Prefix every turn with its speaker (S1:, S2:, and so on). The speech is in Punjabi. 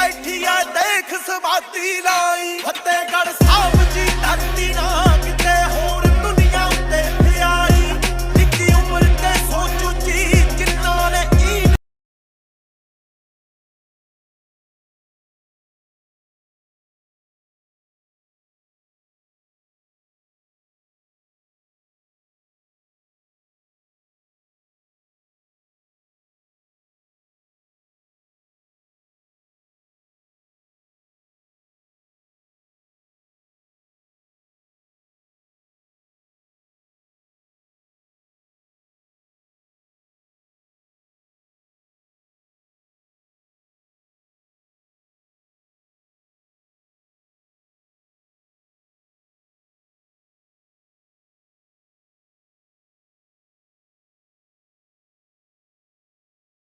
S1: ਮਾਂ ਬੈਠੀ ਦੇਖ ਸਵਾਤੀ ਲਾਈ। ਫਤਿਹਗੜ੍ਹ